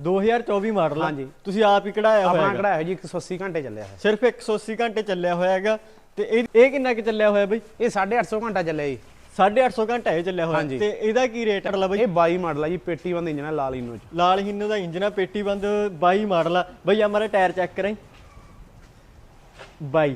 2024 model ਹਾਂਜੀ। ਤੁਸੀਂ ਆਪ ਹੀ ਕਢਾਇਆ ਹੋਇਆ ਆਪਣਾ ਹੈਗਾ। ਕਢਾਇਆ ਜੀ 180 ਘੰਟੇ ਚੱਲਿਆ ਹੈ ਸਿਰਫ 180 ਘੰਟੇ ਚੱਲਿਆ ਹੋਇਆ ਹੈਗਾ। ਤੇ ਇਹ ਇਹ ਕਿੰਨਾ ਕਿ ਚੱਲਿਆ ਹੋਇਆ ਬਈ? ਇਹ 850 ਘੰਟਾ ਚੱਲਿਆ ਜੀ। 850 ਘੰਟਾ ਇਹ ਚੱਲਿਆ ਹੋਇਆ। ਹਾਂਜੀ। ਤੇ ਇਹਦਾ ਕੀ ਰੇਟ ਹੈ ਬਈ? ਇਹ 22 ਮਾਡਲ ਆ ਜੀ ਪੇਟੀ ਬੰਦ ਇੰਜਨ ਆ ਲਾਲ ਇਨੋ ਚ। ਲਾਲ ਹਿੰਨੋ ਦਾ ਇੰਜਨ ਆ ਪੇਟੀ ਬੰਦ 22 ਮਾਡਲ ਆ। ਬਈ ਆ ਮਾਰੇ ਟਾਇਰ ਚੈੱਕ ਕਰਾਂ 22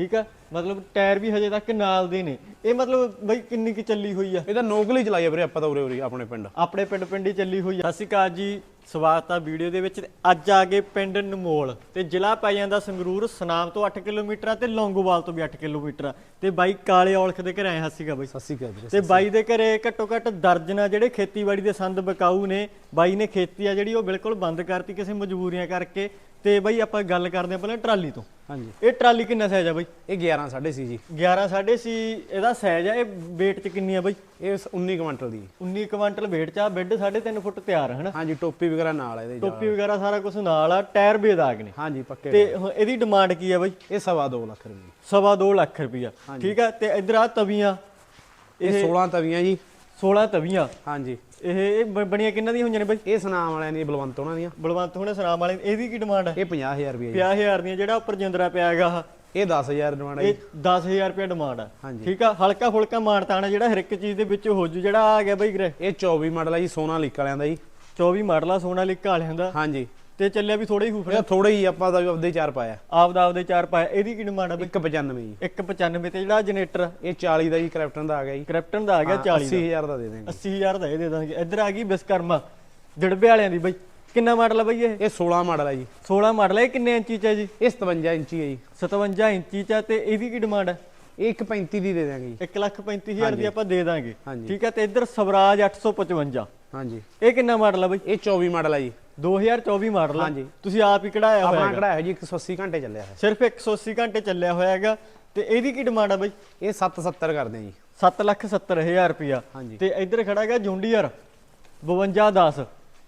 ਠੀਕ ਆ? ਮਤਲਬ ਟਾਇਰ ਵੀ ਹਜੇ ਤੱਕ ਨਾਲ ਦੇ ਨੇ। ਇਹ ਮਤਲਬ ਬਈ ਕਿੰਨੀ ਕੀ ਚੱਲੀ ਹੋਈ ਆ? ਇਹਦਾ ਨੋਕਲੀ ਚਲਾਈ ਆ ਵੀਰੇ ਆਪਾਂ ਤਾਂ ਉਰੇ ਉਰੇ ਆਪਣੇ ਪਿੰਡ। ਆਪਣੇ ਪਿੰਡ ਪਿੰਡੀ ਚੱਲੀ ਹੋਈ ਆ। ਸਤਿ ਸ਼੍ਰੀ ਅਕਾਲ ਜੀ ਸਵਾਗਤ ਆ ਵੀਡੀਓ ਦੇ ਵਿੱਚ। ਤੇ ਅੱਜ ਆ ਗਏ ਪਿੰਡ ਨਮੋਲ ਤੇ ਜ਼ਿਲ੍ਹਾ ਪੈ ਜਾਂਦਾ ਸੰਗਰੂਰ ਸਨਾਮ ਤੋਂ 8 ਕਿਲੋਮੀਟਰ ਆ ਤੇ ਲੌਂਗੋਵਾਲ ਤੋਂ ਵੀ 8 ਕਿਲੋਮੀਟਰ ਆ। ਤੇ ਬਾਈ ਕਾਲੇ ਔਲਖ ਦੇ ਘਰੇ ਆਏ ਹੱਸੀ ਕਾ ਬਾਈ। ਸਤਿ ਸ਼੍ਰੀ ਅਕਾਲ ਵੀਰੇ ਤੇ ਬਾਈ ਦੇ ਘਰੇ ਘੱਟੋ ਘੱਟ ਦਰਜਨਾ ਜਿਹੜੇ ਖੇਤੀਬਾੜੀ ਦੇ ਸੰਦ ਬਕਾਊ ਨੇ। ਬਾਈ ਨੇ ਖੇਤੀ ਆ ਜਿਹੜੀ ਉਹ ਬਿਲਕੁਲ ਬੰਦ ਕਰਤੀ ਕਿਸੇ ਮਜਬੂਰੀਆਂ ਕਰਕੇ। ਤੇ ਬਾਈ ਆਪਾਂ ਗੱਲ ਕਰਦੇ ਆ ਪਹਿਲਾਂ ਟਰਾਲੀ ਤੋਂ। ਹਾਂਜੀ। ਇਹ ਟਰਾਲੀ ਕਿੰਨਾ ਸਾਈਜ਼ ਆ ਬਾਈ? ਇਹ 11 ਸਾਢੇ ਸੀ ਜੀ। 11 ਸਾਢੇ ਸੀ ਇਹਦਾ ਸਾਈਜ਼ ਆ ਇਹ weight ਚ ਕਿੰਨੀ ਆ ਬਾਈ? ਇਹ 19 ਕੁਇੰਟਲ ਦੀ। 19 ਕੁਇੰਟਲ weight ਚ ਆ ਬੈੱਡ 3.5 ਫੁੱਟ ਤਿਆਰ ਹੈ ਹਨਾ? ਹਾਂਜੀ ਟੋਪੀ ਵਗੈਰਾ ਨਾਲ ਆ ਇਹਦੇ। ਟੋਪੀ ਵਗੈਰਾ ਸਾਰਾ ਕੁਝ ਨਾਲ ਆ ਟਾਇਰ ਬੇਦਾਗ ਨੇ। ਹਾਂਜੀ ਪੱਕੇ ਤੇ ਇਹਦੀ ਡਿਮਾਂਡ ਕੀ ਆ ਬਾਈ? ਇਹ ਸਵਾ 2 ਲੱਖ ਰੁਪਏ। ਸਵਾ ਦੋ ਲੱਖ ਰੁਪਈਆ। ਠੀਕ ਆ? ਤੇ ਇਧਰ ਆ ਤਵੀਆਂ। ਇਹ 16 ਤਵੀਆਂ ਜੀ। 16 ਤਵੀਆਂ। ਹਾਂਜੀ। ਇਹ ਇਹ ਬ- ਬਣੀਆਂ ਕਿੰਨਾਂ ਦੀਆਂ ਹੋਈਆਂ ਨੇ ਬਾਈ? ਇਹ ਸੁਨਾਮ ਵਾਲਿਆਂ ਦੀ ਬਲਵੰਤ ਉਹਨਾਂ ਦੀਆਂ। ਬਲਵੰਤ ਹੁਣੇ ਸਨਾਮ ਵਾਲੇ ਇਹਦੀ ਕੀ ਡਿਮਾਂਡ ਹੈ? ਇਹ 50000 ਰੁਪਏ ਜੀ। 50000 ਦੀਆਂ ਜਿਹੜਾ ਉੱਪਰ ਜਿੰਦਰਾ ਪਿਆ ਹੈਗਾ ਆਹ, ਇਹ 10000 ਡਿਮਾਂਡ ਹੈ ਇਹ 10000 ਰੁਪਏ ਡਿਮਾਂਡ ਆ ਹਾਂਜੀ। ਠੀਕ ਆ? ਹਲਕਾ ਫੁਲਕਾ ਮਾਨਤਾਣਾ ਜਿਹੜਾ ਹਰ ਇੱਕ ਚੀਜ਼ ਦੇ ਵਿੱਚ ਹੋ ਜੂ ਜਿਹੜਾ ਆ ਗਿਆ ਬਾਈ ਗਰੇ ਇਹ 24 ਮਾਡਲ ਹੈ ਜੀ ਸੋਨਾ ਲੀਕ ਵਾਲਿਆਂ ਦਾ ਜੀ। 24 ਮਾਡਲ ਆ ਸੋਨਾ ਲਿਕਾ ਵਾਲਿਆਂ ਦਾ। ਹਾਂਜੀ। ਤੇ ਚੱਲਿਆ ਵੀ ਥੋੜਾ ਹੀ ਹੂਫੜਾ ਇਹ ਥੋੜੇ ਹੀ ਆਪਾਂ ਤਾਂ ਆਪਦੇ ਚਾਰ ਪਾਇਆ। ਆਪਦਾ ਆਪਦੇ ਚਾਰ ਪਾਇਆ। ਇਹਦੀ ਕੀ ਡਿਮਾਂਡ ਆ ਬਾਈ? 195 ਜੀ। 195 ਤੇ ਜਿਹੜਾ ਜਨਰੇਟਰ ਇਹ 40 ਦਾ ਜੀ ਕ੍ਰਿਪਟਨ ਦਾ ਆ ਗਿਆ ਜੀ। ਕ੍ਰਿਪਟਨ ਦਾ ਆ ਗਿਆ 40 ਦਾ। 80000 ਦਾ ਦੇ ਦੇਣਗੇ। 80000 ਦਾ ਇਹ ਦੇ ਦਾਂਗੇ। ਇੱਧਰ ਆ ਗਈ ਵਿਸਕਰਮਾ ਦਿੜਬੇ ਵਾਲਿਆਂ ਦੀ ਬਾਈ। ਕਿੰਨਾ ਮਾਡਲ ਆ ਬਾਈ ਇਹ? ਇਹ 16 ਮਾਡਲ ਹੈ ਜੀ। 16 ਮਾਡਲ ਹੈ ਇਹ ਕਿੰਨੇ ਇੰਚੀ ਚ ਹੈ ਜੀ? ਇਹ 57 ਇੰਚੀ ਹੈ ਜੀ। 57 ਇੰਚੀ ਚ ਆ ਤੇ ਇਹਦੀ ਕੀ ਡਿਮਾਂਡ ਹੈ ਇਹ 135 ਦੀ ਦੇ ਦਾਂਗੇ ਜੀ। 135000 ਦੀ ਆਪਾਂ ਦੇ ਦਾਂਗੇ। ਠੀਕ ਹੈ ਤੇ ਇੱਧਰ ਸਵਰਾਜ 855 ਹਾਂਜੀ। ਇਹ ਕਿੰਨਾ ਮਾਡਲ ਆ ਬਾਈ? ਇਹ 24 ਮਾਡਲ ਹੈ ਜੀ। 2024 ਮਾਡਲ ਹਾਂਜੀ। ਤੁਸੀਂ ਆਪ ਹੀ ਕਢਾਇਆ ਹੋਇਆ ਆਪਣਾ ਕਢਾਇਆ ਜੀ 180 ਘੰਟੇ ਚੱਲਿਆ ਹੈ ਸਿਰਫ 180 ਘੰਟੇ ਚੱਲਿਆ ਹੋਇਆ ਹੈਗਾ ਤੇ ਇਹਦੀ ਕੀ ਡਿਮਾਂਡ ਆ ਬਾਈ? ਇਹ 770 ਕਰਦੇ ਆ ਜੀ। 770000 ਰੁਪਿਆ। ਤੇ ਇੱਧਰ ਖੜਾ ਹੈਗਾ ਜੁੰਡੀਅਰ 5210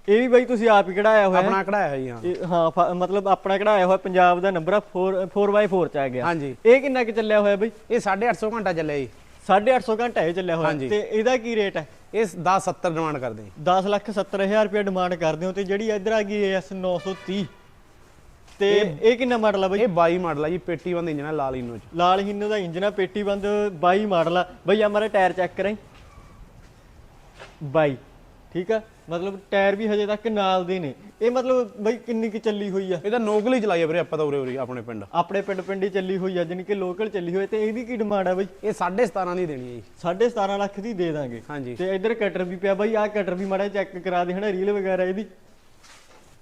ਇਹ ਵੀ ਬਾਈ ਤੁਸੀਂ ਆਪ ਹੀ ਕਢਾਇਆ ਹੋਇਆ। ਆਪਣਾ ਕਢਾਇਆ ਜੀ ਹਾਂ। ਹਾਂ ਮਤਲਬ ਆਪਣਾ ਕਢਾਇਆ ਹੋਇਆ। ਪੰਜਾਬ ਦਾ ਨੰਬਰ ਆ 4 4x4 ਚ ਆ ਗਿਆ। ਹਾਂਜੀ। ਇਹ ਕਿੰਨਾ ਕਿ ਚੱਲਿਆ ਹੋਇਆ ਬਈ? ਇਹ 850 ਘੰਟਾ ਚੱਲਿਆ ਜੀ। 850 ਘੰਟਾ ਇਹ ਚੱਲਿਆ ਹੋਇਆ। ਹਾਂਜੀ। ਤੇ ਇਹਦਾ ਕੀ ਰੇਟ ਹੈ? ਇਹ 1070 ਡਿਮਾਂਡ ਕਰਦੇ। ਜੀ 10 ਲੱਖ 70000 ਰੁਪਏ ਡਿਮਾਂਡ ਕਰਦੇ ਹੋ ਤੇ ਜਿਹੜੀ ਇੱਧਰ ਆ ਗਈ AS 930 ਤੇ ਇਹ ਕਿੰਨਾ ਮਾਡਲ ਆ ਬਈ? ਇਹ 22 ਮਾਡਲ ਹੈ ਜੀ ਪੇਟੀ ਬੰਦ ਇੰਜਨ ਆ ਲਾਲ ਇਨੋ ਚ। ਲਾਲ ਹਿੰਨੋ ਦਾ ਇੰਜਨ ਆ ਪੇਟੀ ਬੰਦ 22 ਮਾਡਲ ਆ। ਬਈ ਆ ਮਾਰੇ ਟਾਇਰ ਚੈੱਕ ਕਰਾਂ 22 ਠੀਕ ਆ? ਮਤਲਬ ਟਾਇਰ ਵੀ ਹਜੇ ਤੱਕ ਨਾਲ ਦੇ ਨੇ। ਇਹ ਮਤਲਬ ਬਈ ਕਿੰਨੀ ਕਿ ਚੱਲੀ ਹੋਈ ਆ? ਇਹਦਾ ਨੋਕਲੀ ਚਲਾਈ ਆ ਵੀਰੇ ਆਪਾਂ ਤਾਂ ਉਰੇ ਉਰੇ ਆਪਣੇ ਪਿੰਡ। ਆਪਣੇ ਪਿੰਡ ਪਿੰਡੀ ਚੱਲੀ ਹੋਈ ਆ ਜਾਨੀ ਕਿ ਲੋਕਲ ਚੱਲੀ ਹੋਈ ਤੇ ਇਹਦੀ ਕੀ ਡਿਮਾਂਡ ਆ ਬਈ? ਇਹ 17.5 ਦੀ ਦੇਣੀ ਹੈ ਜੀ। 17.5 ਲੱਖ ਦੀ ਦੇ ਦਾਂਗੇ। ਹਾਂਜੀ। ਤੇ ਇੱਧਰ ਕਟਰ ਵੀ ਪਿਆ ਬਾਈ ਆਹ ਕਟਰ ਵੀ ਮਾੜਾ ਚੈੱਕ ਕਰਾ ਦੇ ਹਨਾ ਰੀਲ ਵਗੈਰਾ ਇਹਦੀ।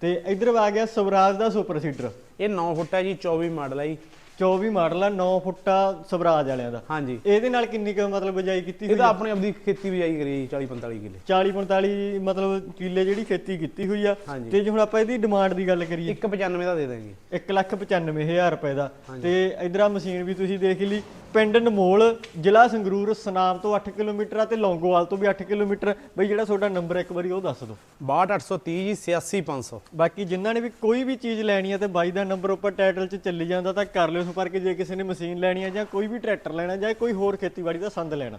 ਤੇ ਇੱਧਰ ਆ ਗਿਆ ਸਵਰਾਜ ਦਾ ਸੁਪਰ ਸੀਡਰ ਇਹ 9 ਫੁੱਟ ਹੈ ਜੀ 24 ਮਾਡਲ ਹੈ ਜੀ। 24 ਮਾਡਲ ਆ 9 ਫੁੱਟਾ ਸਵਰਾਜ ਵਾਲਿਆਂ ਦਾ। ਹਾਂਜੀ। ਇਹਦੇ ਨਾਲ ਕਿੰਨੀ ਕੁ ਮਤਲਬ ਬਜਾਈ ਕੀਤੀ ਹੋਈ ਇਹਦਾ ਆਪਣੀ ਆਪਦੀ ਖੇਤੀ ਬਿਜਾਈ ਕਰੀ ਜੀ 40 45 ਕਿੱਲੇ। 40 45 ਮਤਲਬ ਕਿੱਲੇ ਜਿਹੜੀ ਖੇਤੀ ਕੀਤੀ ਹੋਈ ਆ। ਹਾਂਜੀ। ਤੇ ਜੇ ਹੁਣ ਆਪਾਂ ਇਹਦੀ ਡਿਮਾਂਡ ਦੀ ਗੱਲ ਕਰੀਏ। 1 195 ਦਾ ਦੇ ਦਾਂਗੇ। 195000 ਰੁਪਏ ਦਾ। ਤੇ ਇਧਰ ਆ ਮਸ਼ੀਨ ਵੀ ਤੁਸੀਂ ਦੇਖ ਲਈ। ਪਿੰਡ ਨਮੋਲ ਜ਼ਿਲ੍ਹਾ ਸੰਗਰੂਰ ਸਨਾਮ ਤੋਂ 8 ਕਿਲੋਮੀਟਰ ਆ ਤੇ ਲੌਂਗੋਵਾਲ ਤੋਂ ਵੀ 8 ਕਿਲੋਮੀਟਰ। ਬਈ ਜਿਹੜਾ ਤੁਹਾਡਾ ਨੰਬਰ ਇੱਕ ਵਾਰੀ ਉਹ ਦੱਸ ਦਿਓ। 62830 ਜੀ 86500 ਬਾਕੀ ਜਿਨ੍ਹਾਂ ਨੇ ਵੀ ਕੋਈ ਵੀ ਚੀਜ਼ ਲੈਣੀ ਹੈ ਤੇ ਬਾਈ ਦਾ ਨੰਬਰ ਉੱਪਰ ਟਾਈਟਲ 'ਚ ਚੱਲੀ ਜਾਂਦਾ ਤਾਂ ਕਰ ਲਿਓ ਸੰਪਰਕ। ਜੇ ਕਿਸੇ ਨੇ ਮਸ਼ੀਨ ਲੈਣੀ ਹੈ ਜਾਂ ਕੋਈ ਵੀ ਟਰੈਕਟਰ ਲੈਣਾ ਜਾਂ ਕੋਈ ਹੋਰ ਖੇਤੀਬਾੜੀ ਦਾ ਸੰਦ ਲੈਣਾ।